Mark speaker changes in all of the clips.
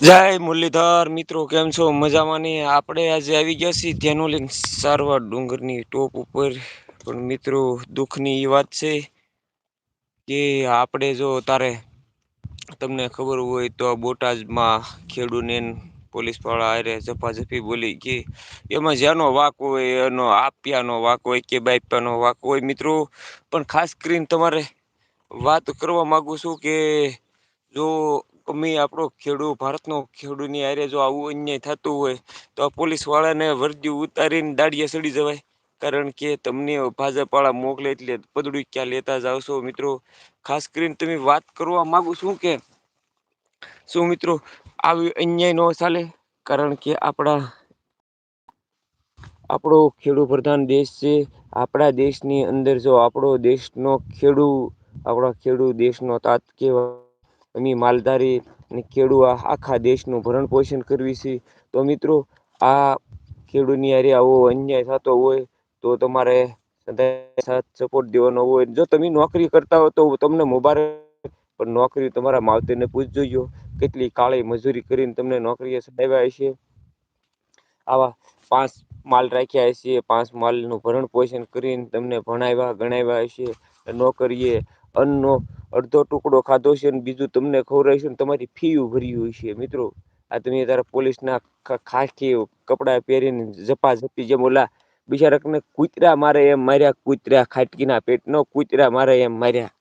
Speaker 1: જય મુરલીધર, મિત્રો, કેમ છો? મજામાં નહીં આપણે આજે આવી ગયા છીએ ધ્યાનો સારવાર ડુંગરની ટોપ ઉપર. પણ મિત્રો, દુઃખની એ વાત છે કે આપણે જો તારે તમને ખબર હોય તો બોટાદમાં ખેડૂને પોલીસવાળા હારે ઝપાઝપી બોલી કે એમાં જેનો વાક હોય, એનો આપ્યાનો વાક હોય કે બાપ્યાનો વાક હોય, મિત્રો. પણ ખાસ કરીને તમારે વાત કરવા માગું છું કે જો અમે આપણો ખેડૂત ભારતનો ખેડૂતની આરે જો આવું અન્યાય થતું હોય, તો આ પોલીસવાળાને વર્દી ઉતારીને દાડિયા સડી જવાય. કારણ કે તમને ભાજપવાળા મોકલે એટલે પદડું ક્યાં લેતા જાવશો મિત્રો? ખાસ કરીને તમે વાત કરવા માગુ છું કે શું મિત્રો આવી અન્યાય ન ચાલે? કારણ કે આપણા, આપણો ખેડૂત પ્રધાન દેશ છે. આપણા દેશની અંદર જો આપણો દેશનો ખેડૂત આપણા ખેડૂત દેશનો તાત કેવા અમી માલધારી અને ખેડૂ આખા દેશનું ભરણ પોષણ કરવી છે. તો મિત્રો, આ ખેડૂતની હારે આવો અન્યાય થતો હોય તો તમારે સપોર્ટ દેવાનો હોય. જો તમે નોકરી કરતા હો તો તમને મુબારક, પણ નોકરી તમારા માવતરને પૂછ જોજો કેટલી કાળી મજૂરી કરીને તમને નોકરી આવ્યા છે આવા પાંચ માલ રાખ્યા હશે, પાંચ માલનું ભરણ પોષણ કરીને તમને ભણાવ્યા, ગણાવ્યા હશે. નોકરીએ અન્નનો અડધો ટુકડો ખાધો છે અને બીજું તમને ખવડાવ્યું છે ને, તમારી ફી ભરી હોય છે. મિત્રો, આ તમે તારા પોલીસના ખાખી કપડા પહેરીને જપા જપી જેમ ઓલા બિચારકને કૂતરા મારે એમ માર્યા, કૂતરા ખાટકીના પેટનો કૂતરા મારે એમ માર્યા.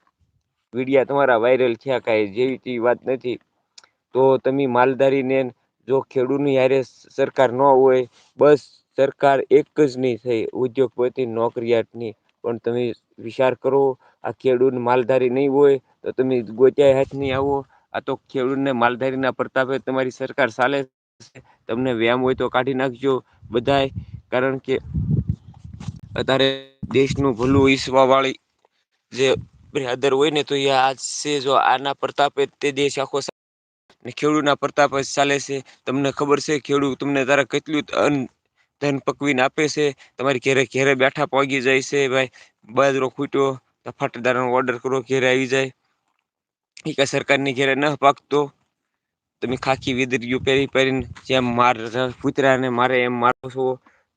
Speaker 1: વિડિયા તમારા વાયરલ થયા કાંઈ જેવી તેવી વાત નથી. તો તમે માલધારીને જો ખેડૂતની યારે સરકાર ન હોય, બસ સરકાર એક જ નહીં થઈ ઉદ્યોગપતિ, નોકરીયાતની. પણ તમે વિચાર કરો, આ ખેડૂત માલધારી નહીં હોય, તો તમે ગોત્યા હાથ નહીં આવો. આ તો ખેડૂતને માલધારીના પ્રતાપે તમારી સરકાર ચાલે તમને વ્યાયામ હોય તો કાઢી નાખજો બધાય, કારણ કે અત્યારે દેશનું ભલું ઈસવા વાળી જે બ્રદર હોય ને તો એ આજ જો આના પ્રતાપે તે દેશ આખો ને ખેડૂતના પ્રતાપ ચાલે છે. તમને ખબર છે, ખેડૂત તમને તારા કેટલું ધન પકવીને આપે છે. તમારી ઘેરે ઘેરે બેઠા પહોંચી જાય છે ભાઈ. બાજરો ખૂટ્યો, તો ફાટેદારનો ઓર્ડર કરો, ઘેરે આવી જાય. એ કાંઈ સરકારની ઘેરે ન પાકતો તમે ખાખી વિદરીઓ પહેરી, પહેરીને જેમ માર કૂતરાને મારે એમ મારો છો.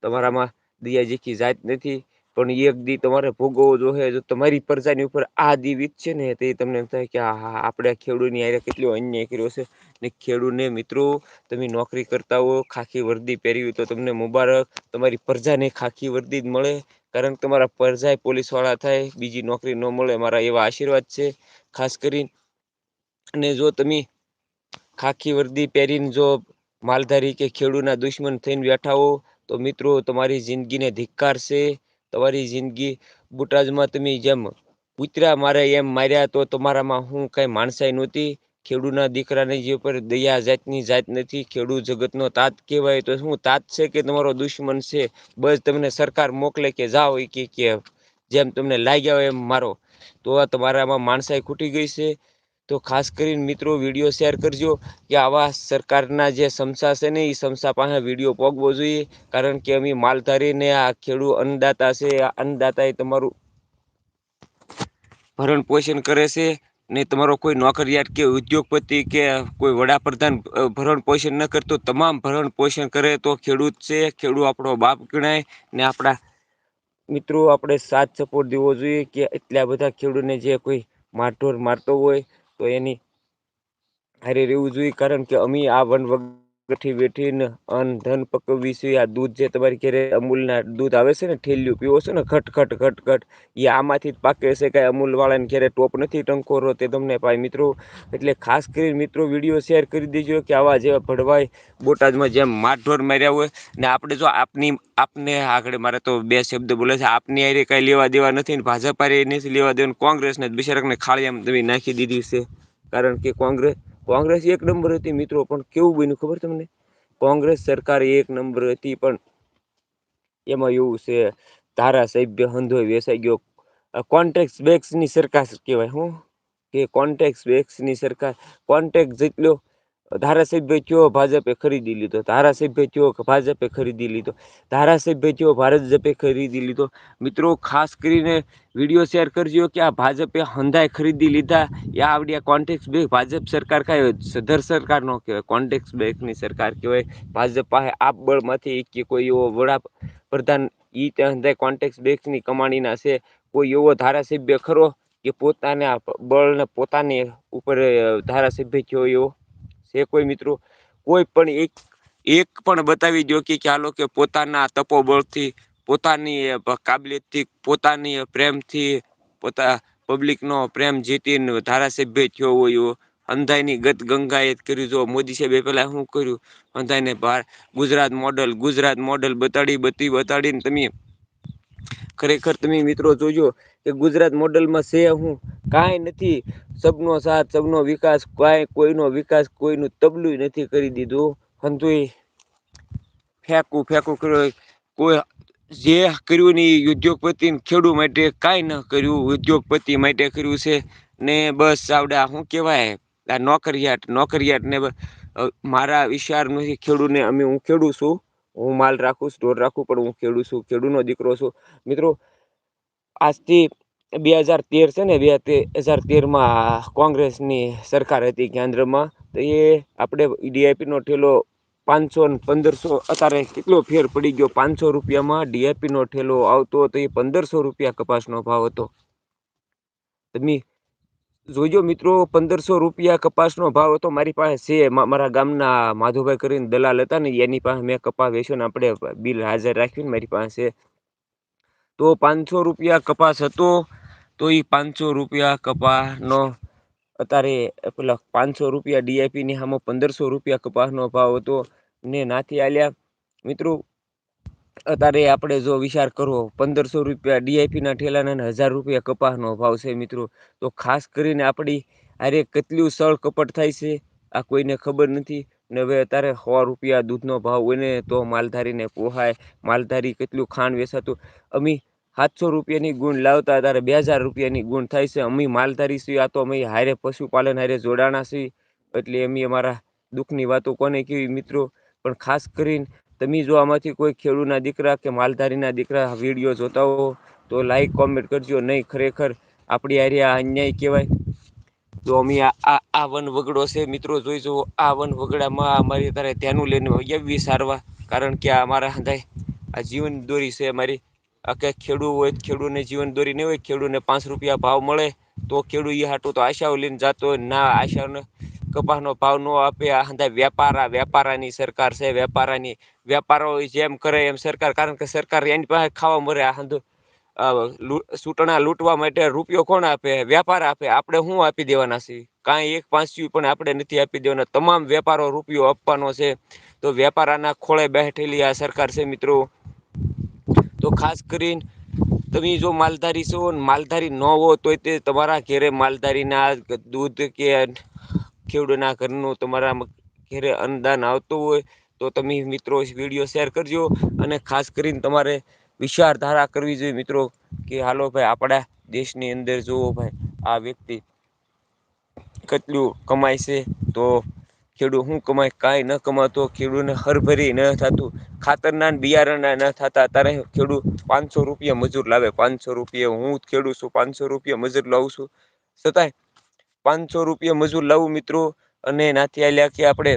Speaker 1: તમારામાં દયાજીકી જાત નથી, પણ એક દી તમારે ભોગવવો જો તમારી પ્રજાની ઉપર આ દી વીતશે ને, તે તમને એમ થાય કે આપણે ખેડૂતની ની કેટલો અન્યાય કર્યો છે. ને ખેડૂને મિત્રો, તમે નોકરી કરતા હો, ખાખી વર્દી પહેરી હોય તો તમને મુબારક. તમારી પ્રજાને ખાખી વર્દી જ મળે. કારણ કે તમારા પરજા પોલીસવાળા થાય, બીજી નોકરી ન મળે. મારા એવા આશીર્વાદ છે. ખાસ કરીને, અને જો તમે ખાખી વર્દી પહેરીને જો માલધારી કે ખેડૂના દુશ્મન થઈને બેઠા હો, તો મિત્રો, તમારી જિંદગીને ધિક્કારશે તમારી જિંદગી બુટાજમાં તમે જેમ કૂતરા મારે એમ માર્યા, તો તમારામાં હું કાંઈ માણસાઈ નહોતી. ખેડૂના દીકરાની જે ઉપર દયા જાતની જાત નથી, ખેડૂત જગતનો તાત કહેવાય, તો શું તાત છે કે તમારો દુશ્મન છે? બસ તમને સરકાર મોકલે કે જાઓ કે કે જેમ તમને લાગ્યા હોય એમ મારો. તો આ તમારામાં માણસાઈ ખૂટી ગઈ છે. તો ખાસ કરીને મિત્રો, વીડિયો શેર કરજો કે આવા સરકારના જે સમસા છે ને એ સમસા પાસે વીડિયો પોગવો જોઈએ. કારણ કે અમે માલધારીને આ ખેડૂત અન્નદાતા છે. આ અન્નદાતા એ તમારું ભરણ પોષણ કરે છે. ને તમારો કોઈ નોકરિયાત કે ઉદ્યોગપતિ કે કોઈ વડાપ્રધાન ભરણ પોષણ ન કરતો, તમામ ભરણ પોષણ કરે તો ખેડૂત છે, ખેડૂત આપણો બાપ ગણાય ને આપણા મિત્રો આપણે સાથ સપોર્ટ દેવો જોઈએ કે એટલા બધા ખેડૂતને જે કોઈ મારઢોર મારતો હોય તો એની હારે રહેવું જોઈએ કારણ કે અમે આ વન વગથી બેઠીને અન્ન ધન પકવવી છે. આ દૂધ જે તમારી ઘેરે અમૂલના દૂધ આવે છે ને, ઠેલિયું પીવો છે ને ઘટ ઘટ ઘટ ઘટ એ આમાંથી જ પાકે છે. કાંઈ અમૂલવાળાને ઘેરે ટોપ નથી ટંકોરો તે તમને ભાઈ મિત્રો, એટલે ખાસ કરીને મિત્રો વીડિયો શેર કરી દેજો કે આવા જેવા ભડવાય બોટાદમાં જેમ માઠોર માર્યા હોય ને આપણે જો આપની, આપને આગળ મારે તો બે શબ્દ બોલે છે. આપની આરે કાંઈ લેવા દેવા નથી ને, ભાજપ આરે નથી લેવા દેવા કોંગ્રેસને ને ખાળી આમ તમે નાખી દીધી છે. કારણ કે કોંગ્રેસ કોંગ્રેસ એક નંબર હતી, મિત્રો, પણ કેવું બન્યું ખબર તમને? કોંગ્રેસ સરકાર એક નંબર હતી, પણ એમાં એવું છે, ધારાસભ્ય હંધોય વેસાઈ ગયો. કોન્ટેક્ટ બેક્સની સરકાર કેવાય હું. કે કોન્ટેક્સ બેક્સની સરકાર, કોન્ટેક્ટ જેટલો ધારાસભ્ય કયો ભાજપે ખરીદી લીધો? ધારાસભ્ય કયો ભાજપે ખરીદી લીધો? ધારાસભ્ય કયો ભારતજપે ખરીદી લીધો? મિત્રો, ખાસ કરીને વીડિયો શેર કરજો કે આ ભાજપે હંધાય ખરીદી લીધા. એ આવડ્યા કોન્ટેક્સ બે ભાજપ સરકાર કહેવાય, સધર સરકાર નો કહેવાય, કોન્ટેક્સ બેકની સરકાર કહેવાય. ભાજપ પાસે આપ બળમાંથી કે કોઈ એવો વડાપ્રધાન એ તે ત્યાં કોન્ટેક્સ બેકની કમાણીના છે. કોઈ એવો ધારાસભ્ય ખરો કે પોતાના બળને પોતાની ઉપર ધારાસભ્ય કયો એવો છે કોઈ મિત્રો? કોઈ પણ એક એક પણ બતાવી દો કે ખ્યાલો કે પોતાના તપોબળથી, પોતાની કાબિલિયતથી, પોતાની પ્રેમથી, પોતા પબ્લિક નો પ્રેમ જીતીને ધારાસભ્ય થયો હોય અંધાઈની ગત ગંગા એ કર્યું જો, મોદી સાહેબ પેલા શું કર્યું? અંધાઈને ગુજરાત મોડલ ગુજરાત મોડલ બતાડી, બધી બતાડીને તમે ખરેખર તમે મિત્રો જોજો કે ગુજરાત મોડલમાં છે હું. કાંઈ નથી. સબનો સાથ, સબનો વિકાસ, કાંઈ કોઈનો વિકાસ કોઈનું તબલું નથી કરી દીધું. એ ફેંકું ફેંકું કર્યું. કોઈ જે કર્યું ને ઉદ્યોગપતિ ખેડૂત માટે કાંઈ ન કર્યું. ઉદ્યોગપતિ માટે કર્યું છે ને બસ આવડા, શું કહેવાય? આ નોકરિયાટ ને મારા વિચાર નથી. ખેડૂતને અમે હું ખેડું છું. હું માલ રાખું, સ્ટોર રાખું, પણ હું ખેડૂત છું ખેડૂતનો દીકરો છું. મિત્રો, આજથી બે હજાર તેર છે ને, બે હજાર તેરમાં કોંગ્રેસની સરકાર હતી કેન્દ્રમાં, તો એ આપણે ડીઆઈપીનો ઠેલો પાંચસો ને પંદરસો, અત્યારે કેટલો ફેર પડી ગયો? પાંચસો રૂપિયામાં ડીઆઈપીનો ઠેલો આવતો તો એ પંદરસો રૂપિયા કપાસનો ભાવ હતો. તમે જોજો મિત્રો, પંદરસો રૂપિયા કપાસનો ભાવ હતો, મારી પાસે છે. મારા ગામના માધુભાઈ કરીને દલાલ હતા ને, એની પાસે મેં કપાસ વેચ્યો ને આપણે બિલ હાજર રાખ્યું ને મારી પાસે. તો પાંચસો રૂપિયા કપાસ હતો, તો એ પાંચસો રૂપિયા કપાસનો અત્યારે, પેલા પાંચસો રૂપિયા ડીઆઈપીની સામે પંદરસો રૂપિયા કપાસનો ભાવ હતો ને નાથી આલ્યા. મિત્રો અત્યારે આપણે જો વિચાર કરવો, પંદરસો રૂપિયા ડીઆઈપીના ઠેલાના હજાર રૂપિયા કપાસનો ભાવ છે મિત્રો. તો ખાસ કરીને આપણી અરે કેટલું સળ કપટ થાય છે, આ કોઈને ખબર નથી. ને હવે અત્યારે સો રૂપિયા દૂધનો ભાવ હોય ને તો માલધારીને પોહાય. માલધારી કેટલું ખાંડ વેચાતું. અમે સાતસો રૂપિયાની ગુણ લાવતા ત્યારે બે હજાર રૂપિયાની ગુણ થાય છે. અમે માલધારી છીએ આ તો અમે હારે પશુપાલન હારે જોડાણા છીએ. એટલે અમે અમારા દુઃખની વાતો કોને કેવી મિત્રો? પણ ખાસ કરીને તમે જો આમાંથી કોઈ ખેડૂતના દીકરા કે માલધારીના દીકરા વીડિયો જોતા હો, તો લાઈક કોમેન્ટ કરજો. નહીં, ખરેખર આપણી હારે આ અન્યાય કહેવાય. તો અમે આ આ વન વગડો છે. મિત્રો, જોઈ જુઓ, આ વન વગડામાં અમારી તારે ધ્યાનું લઈને આવી સારવા કારણ કે આ અમારા હંધાય આ જીવન દોરી છે અમારી. કે ખેડૂત હોય ખેડૂતને જીવન દોરી નહીં હોય. ખેડૂતને પાંચ રૂપિયા ભાવ મળે તો ખેડૂત એ હાટું તો આશાઓ લઈને જતો હોય. ના, આશાઓને કપાસનો ભાવ ન આપે. આ હંધાય વેપારા, વેપારાની સરકાર છે, વેપારાની, વેપારો જેમ કરે એમ સરકાર. કારણ કે સરકાર એની પાસે ખાવા મરે આ હંધુ. સૂટણા લૂંટવા માટે રૂપિયો કોણ આપે? વેપાર આપે. આપણે શું આપી દેવાના છીએ? કાંઈ એક પાંચ્યું પણ આપણે નથી આપી દેવાના. તમામ વેપારો રૂપિયો આપવાનો છે. તો વેપારાના ખોળે બેઠેલી આ સરકાર છે મિત્રો. તો ખાસ કરીને તમે જો માલધારી છો માલધારી ન હો તો તે તમારા ઘેરે માલધારીના દૂધ કે ખેડૂતના ઘરનું તમારા ઘેરે અનુદાન આવતું હોય, તો તમે મિત્રો વીડિયો શેર કરજો અને ખાસ કરીને તમારે વિચારધારા કરવી જોઈએ મિત્રો, કે હાલો ભાઈ આપણા દેશની અંદર જુઓ ભાઈ, આ વ્યક્તિ કેટલું કમાય છે, તો ખેડૂત શું કમાય, કાંઈ ન કમાતો, ખેડૂતને હરભરી ન થતું, ખાતરના બિયારણના ન થતા, તારે ખેડૂત પાંચસો રૂપિયા મજૂર લાવે, પાંચસો રૂપિયા હું ખેડૂત છું, પાંચસો રૂપિયા મજૂર લાવું છું. છતાંય પાંચસો રૂપિયા મજૂર લાવું મિત્રો. અને નાથી આલ્યા કે આપણે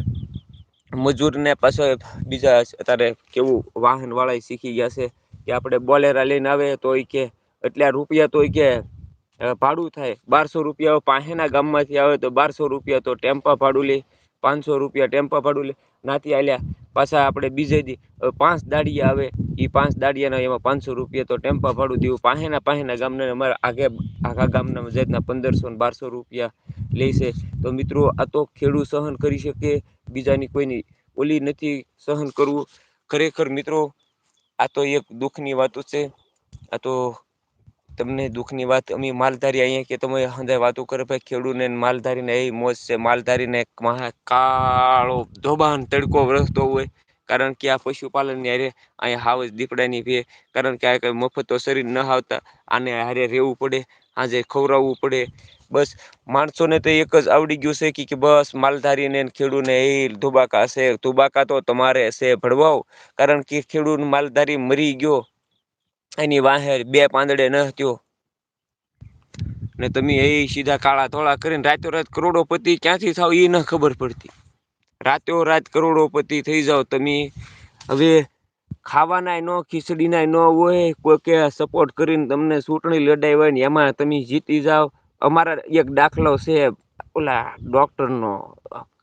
Speaker 1: મજૂરને પાછો બીજા અત્યારે કેવું વાહન વાળા શીખી ગયા છે કે આપણે બોલેરા લઈને આવે તો એ કે એટલા રૂપિયા તો કે ભાડું થાય. બારસો રૂપિયા પાસેના ગામમાંથી આવે તો બારસો રૂપિયા તો ટેમ્પા ભાડું લે. પાંચસો રૂપિયા ટેમ્પા ભાડું લે. નાથી આલ્યા. પાછા આપણે બીજે દી પાંચ દાડિયા આવે. એ પાંચ દાડિયાના એમાં પાંચસો રૂપિયા તો ટેમ્પા ભાડું દેવું પાસેના પાસેના ગામના અમારા આગે આખા ગામના જાતના પંદરસો ને બારસો રૂપિયા લે છે. તો મિત્રો, આ તો ખેડૂત સહન કરી શકે, બીજાની કોઈની ઓલી નથી સહન કરવું. ખરેખર મિત્રો, આ તો એક દુઃખની વાતો છે. આ તો તમને દુઃખની વાત, અમે માલધારી અહીંયા કે તમે હંધાય વાતો કરે ભાઈ ખેડૂતને માલધારીને એ મોજ છે. માલધારીને કાળો ધોબાન તડકો વરસતો હોય. કારણ કે આ પશુપાલનની હારે અહીંયા હાવ દીપડાની ભે કારણ કે આ મફત તો શરીર ન આવતા આને હારે રહેવું પડે આજે ખવડાવવું પડે. બસ, માણસોને તો એક જ આવડી ગયું છે કે બસ માલધારીને ખેડૂને એ ધુબાકા છે. ધુબાકા તો તમારે હશે ભળવાઓ. કારણ કે ખેડૂત માલધારી મરી ગયો. એની વાહેર બે પાંદડે ન થયો. ને તમે એ સીધા કાળા ધોળા કરીને રાતો રાત કરોડોપતિ ક્યાંથી થાવ એ ન ખબર પડતી. રાતો રાત કરોડોપતિ થઈ જાઓ તમે. હવે ખાવાના ન ખીચડી ના હોય કોઈ કે સપોર્ટ કરીને તમને ચૂંટણી લડાઈ હોય ને એમાં તમે જીતી જાવ. અમારા એક દાખલો છે, ઓલા ડોક્ટર નો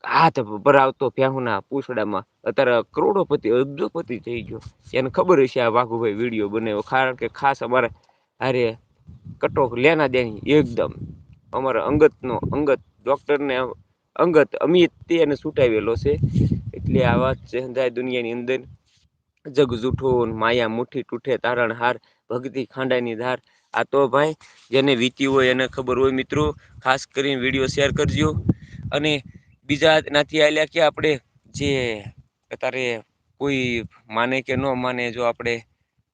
Speaker 1: હાથ ભરાવતો ભ્યાહુના પૂછડામાં. અત્યારે કરોડોપતિ, અબજોપતિ થઈ ગયો. એને ખબર હશે આ વાઘુભાઈ વીડિયો બનાવ્યો કારણ કે ખાસ અમારે અરે કટોક લેના દેની એકદમ. અમારા અંગતનો, અંગત ડૉક્ટરને અંગત અમિત તેને છૂટાવેલો છે. એટલે આ વાત છે સંધાય દુનિયાની અંદર. જગ જૂઠો માયા મુઠ્ઠી તૂઠે તારણ હાર ભગતી ખાંડાની ધાર. આ તો ભાઈ, જેને વીતી હોય એને ખબર હોય મિત્રો. ખાસ કરીને વીડિયો શેર કરજો. અને બીજા નાથી આલ્યા કે આપણે જે અત્યારે કોઈ માને કે ન માને, જો આપણે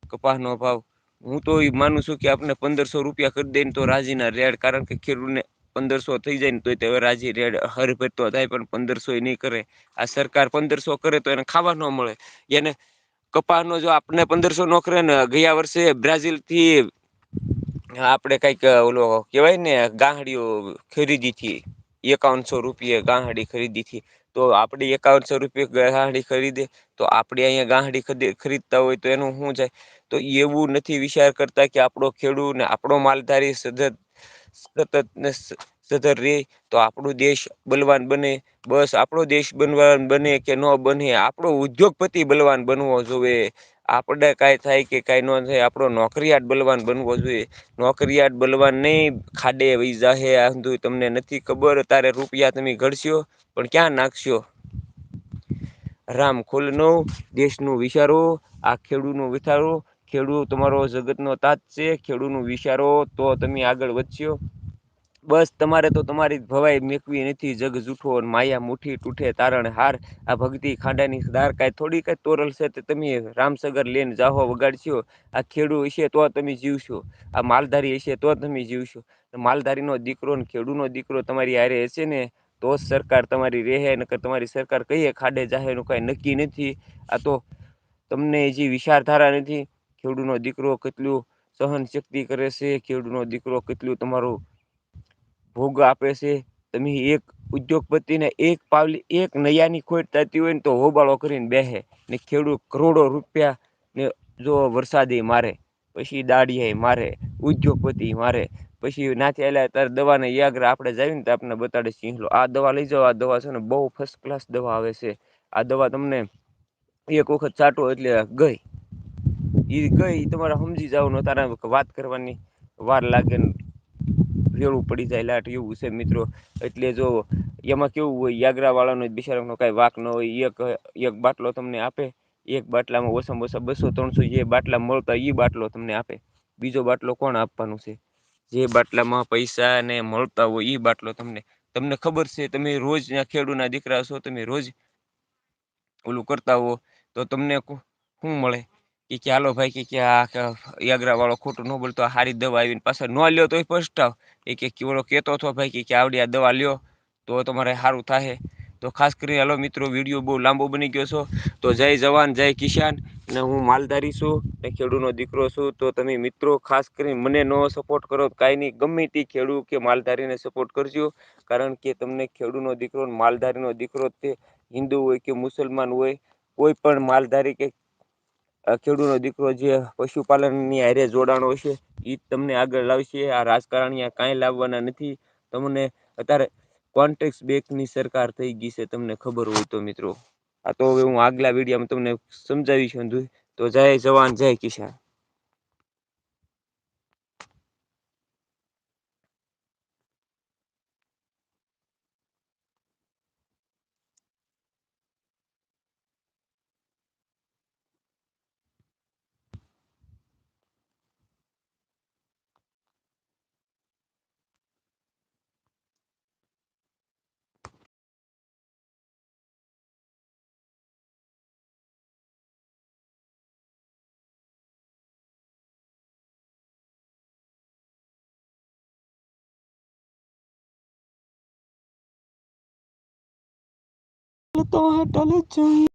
Speaker 1: કપાસનો ભાવ, હું તો એ માનું છું કે આપણે પંદરસો રૂપિયા કરી દઈને તો રાજીના રેડ, કારણ કે ખેડૂતને પંદરસો થઈ જાય ને તો હવે રાજી રેડ હર ભર થાય, પણ પંદરસો એ નહીં કરે. આ સરકાર પંદરસો કરે તો એને ખાવા ન મળે. એને કપાસનો જો આપણે પંદરસો નોકરે ને ગયા વર્ષે બ્રાઝિલથી કંઈક ઓલો કેવાય ને ગાંહડીઓ ખરીદી થી એકાવનસો રૂપિયે ગાંહડી ખરીદી તો આપણે એકાવનસો રૂપિયે ગાંહડી ખરીદે, તો આપણે અહીંયા ગાંહડી ખરીદતા હોય તો એનું શું જાય? તો એવું નથી વિચાર કરતા કે આપણો ખેડૂત ને આપણો માલધારી સતત સતત સતત રે, તો આપણો દેશ બલવાન બને. બસ આપણો દેશ બનવાન બને કે ન બને આપણો ઉદ્યોગપતિ બલવાન બનવો જોવે. આપડે કાંઈ થાય કે કઈ ન થાય, આપણો નોકરિયાત બલવાન બનવો જોઈએ. નોકરિયાત બલવાન નહીં, ખાડે વૈઝા આ તમને નથી ખબર, તારે રૂપિયા તમે ઘડશો, પણ ક્યાં નાખશો? રામ ખોલનો દેશનું વિચારો, આ ખેડૂતનું વિચારો. ખેડૂત તમારો જગત નો તાત છે ખેડૂતનું વિચારો તો તમે આગળ વધશો. બસ તમારે તો તમારી ભવાઈ મેકવી નથી, જગ જૂઠો માયા મુઠ્ઠી તૂઠે તારણ હાર. આ ભક્તિ ખાંડાની ધાર કાંઈ થોડી કાંઈ તોરલ છે તમે રામસગર લઈને જાહો વગાડશો. આ ખેડૂ હશે તો તમે જીવશો. આ માલધારી હશે તો તમે જીવશો. માલધારીનો દીકરો ને ખેડૂનો દીકરો તમારી હારે હશે ને, તો જ સરકાર તમારી રહે નકર તમારી સરકાર કહીએ ખાડે જાહે એનું કાંઈ નક્કી નથી. આ તો તમને હજી વિચારધારા નથી. ખેડૂનો દીકરો કેટલું સહન શક્તિ કરે છે, ખેડૂનો દીકરો કેટલું તમારું ભોગ આપે છે. તમે એક ઉદ્યોગપતિને એક પાવલી, એક નૈયાની ખોટ થતી હોય ને તો હોબાળો કરીને બેસે. ને ખેડૂત કરોડો રૂપિયા ને જો વરસાદી મારે, પછી દાળિયા મારે, ઉદ્યોગપતિ મારે, પછી નાથી આવેલા ત્યારે દવાને યાગ્ર આપણે જાવી ને તો આપણને બતાડે સિંહલો આ દવા લઈ જાઓ, આ દવા છે ને બહુ ફર્સ્ટ ક્લાસ દવા આવે છે. આ દવા તમને એક વખત ચાટો એટલે ગઈ. ઈ ગઈ તમારે સમજી જાવ તારા વાત કરવાની વાર લાગે ને પડી જાય લાટ એવું છે મિત્રો. એટલે જો એમાં કેવું હોય, યાગરાવાળાનો વાળા કાંઈ વાક ન હોય, એક એક બાટલો તમને આપે, એક બાટલામાં ઓછામાં ઓછા બસો ત્રણસો જે બાટલા મળતા એ બાટલો તમને આપે. બીજો બાટલો કોણ આપવાનું છે? જે બાટલામાં પૈસા ને મળતા હોય એ બાટલો તમને. તમને ખબર છે, તમે રોજ ના દીકરા છો, તમે રોજ ઓલું કરતા હો, તો તમને શું મળે? કે હાલો ભાઈ, કે યાગ્રા વાળો ખોટું ન બોલતો હારી દવા આવીને પાછળ ન લ્યો તો પસ્તાવ એ કે કેવડો કહેતો હતો ભાઈ, કે આવડી આ દવા લ્યો, તો તમારે સારું થાય તો ખાસ કરી હાલો મિત્રો, વીડિયો બહુ લાંબો બની ગયો છો, તો જય જવાન, જય કિસાન, ને હું માલધારી છું, ને ખેડૂતનો દીકરો છું, તો તમે મિત્રો ખાસ કરીને મને નો સપોર્ટ કરો, કાંઈ નહીં, ગમે તે ખેડૂત કે માલધારીને સપોર્ટ કરજો, કારણ કે તમને ખેડૂતનો દીકરો માલધારીનો દીકરો તે હિન્દુ હોય કે મુસલમાન હોય, કોઈ પણ માલધારી કે ખેડૂત નો દીકરો જે પશુપાલનની હારે જોડાણો છે એ તમને આગળ લાવશે. આ રાજકારણી કઈ લાવવાના નથી. તમને અત્યારે કોન્ટેક્સ બેંકની સરકાર થઈ ગઈ છે, તમને ખબર હોય તો મિત્રો. આ તો હવે હું આગલા વિડીયોમાં તમને સમજાવીશ તો જય જવાન, જય કિસાન. તો હોટલ જોઈએ